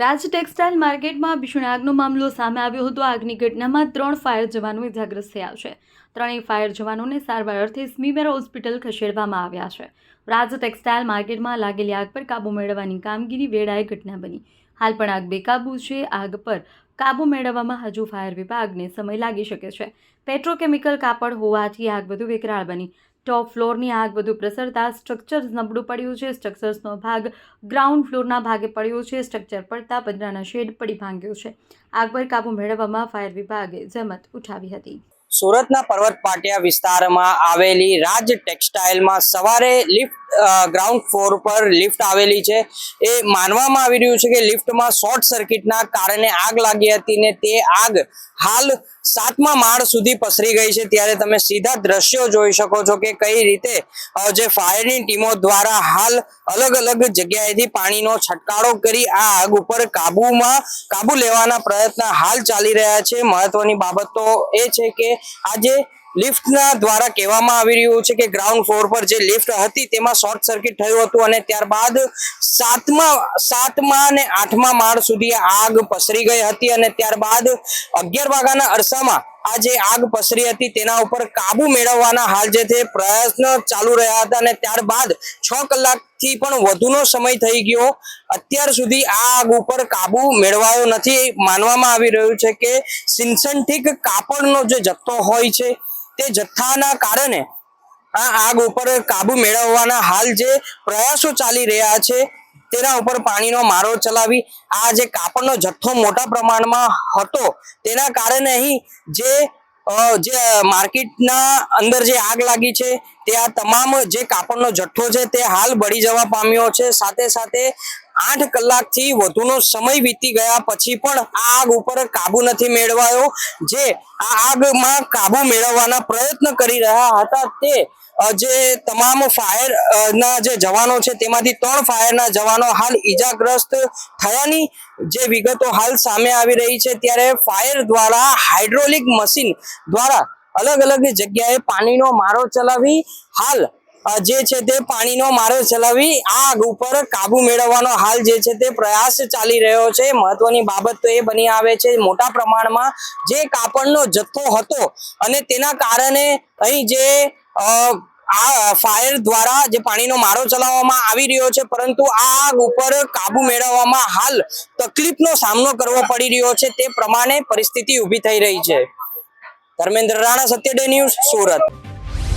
રાજ textile માર્કેટમાં ભીષણ આગનો મામલો સામે આવ્યો હતો. આગની ઘટનામાં ત્રણ ફાયર જવાનો ઇજાગ્રસ્ત થયા છે. ત્રણેય ફાયર જવાનોને સારવાર અર્થે સ્મીમેર હોસ્પિટલ ખસેડવામાં આવ્યા છે. રાજ ટેક્સટાઇલ માર્કેટમાં લાગેલી આગ પર કાબૂ મેળવવાની કામગીરી વેળાએ ઘટના બની. હાલ પણ આગ બેકાબૂ છે. આગ પર કાબૂ મેળવવામાં હજુ ફાયર વિભાગને સમય લાગી શકે છે. પેટ્રોકેમિકલ કાપડ હોવાથી આગ વધુ વિકરાળ બની. ટોપ ફ્લોરની આગ વધુ પ્રસરતા સ્ટ્રક્ચર નબળું પડ્યું છે સ્ટ્રક્ચર્સનો ભાગ ગ્રાઉન્ડ ફ્લોરના ભાગે પડ્યો છે સ્ટ્રક્ચર પડતા પતરાના શેડ પડી ભાંગ્યો છે. આગ પર કાબુ મેળવવામાં ફાયર વિભાગે જહેમત ઉઠાવી હતી. સુરતના પર્વત પાટિયા વિસ્તારમાં આવેલી રાજ ટેક્સટાઇલમાં સવારે લિફ્ટ ગ્રાઉન્ડ ફ્લોર પર લિફ્ટ આવેલી છે. એ માનવામાં આવી રહ્યું છે કે લિફ્ટમાં શોર્ટ સર્કિટના કારણે આગ લાગી હતી ને તે આગ હાલ સાતમા માળ સુધી પસરી ગઈ છે. ત્યારે તમે સીધા દ્રશ્યો જોઈ શકો છો કે કઈ રીતે જે ફાયરની ટીમો દ્વારા હાલ અલગ અલગ જગ્યાએથી પાણીનો છંટકારો કરી આ આગ ઉપર કાબુમાં, કાબુ લેવાના પ્રયત્ન હાલ ચાલી રહ્યા છે. મહત્વની બાબત તો એ છે કે આજે લિફ્ટના દ્વારા કહેવામાં આવી રહ્યું છે કે ગ્રાઉન્ડ ફ્લોર પર જે લિફ્ટ હતી તેમાં શોર્ટ સર્કિટ થયું હતું અને ત્યારબાદ સાતમા સાતમા અને આઠમા માળ સુધી આગ પસરી ગઈ હતી અને ત્યારબાદ અગિયાર વાગ્યાના અરસામાં આ જે આગ પસરી હતી તેના ઉપર કાબુ મેળવવાના હાલ જે તે પ્રયત્ન ચાલુ રહ્યા હતા અને ત્યારબાદ છ કલાકથી પણ વધુનો સમય થઈ ગયો. અત્યાર સુધી આ આગ ઉપર કાબુ મેળવાયો નથી. માનવામાં આવી રહ્યું છે કે સિન્સન્ટિક કાપડનો જે જથ્થો હોય છે, તે જથ્થાના કારણે આ આગ ઉપર કાબુ મેળવવાના હાલ જે પ્રયાસો ચાલી રહ્યા છે તેના ઉપર પાણીનો મારો ચલાવી આ જે કાપડનો જથ્થો મોટા પ્રમાણમાં હતો, તેના કારણે અહીં જે જે માર્કેટના અંદર જે આગ લાગી છે, તે આ તમામ જે કાપડનો જથ્થો છે તે હાલ બળી જવા પામ્યો છે. સાથે સાથે આઠ કલાકથી વધુનો સમય વીતી ગયા પછી પણ આ આગ ઉપર કાબુ નથી મેળવાયો. જે આ આગમાં કાબુ મેળવવાના પ્રયત્ન કરી રહ્યા હતા તે જે તમામ ફાયર ના જે જવાનો છે તેમાંથી ત્રણ ફાયરના જવાનો હાલ ઈજાગ્રસ્ત થયાની જે વિગતો હાલ સામે આવી રહી છે ત્યારે ફાયર દ્વારા હાઇડ્રોલિક મશીન દ્વારા અલગ અલગ જગ્યાએ પાણીનો મારો ચલાવી હાલ જે છે તે પાણીનો મારો ચલાવી આગ ઉપર કાબુ મેળવવાનો હાલ જે છે તે પ્રયાસ ચાલી રહ્યો છે. મહત્વની બાબત તો એ બની આવે છે, મોટા પ્રમાણમાં જે કાપડનો જથ્થો હતો અને તેના કારણે અહીં જે આ ફાયર દ્વારા જે પાણીનો મારો ચલાવવામાં આવી રહ્યો છે, પરંતુ આ આગ ઉપર કાબુ મેળવવામાં હાલ તકલીફનો સામનો કરવો પડી રહ્યો છે, તે પ્રમાણે પરિસ્થિતિ ઊભી થઈ રહી છે. Dharmendra Rana Satya day news, Surat.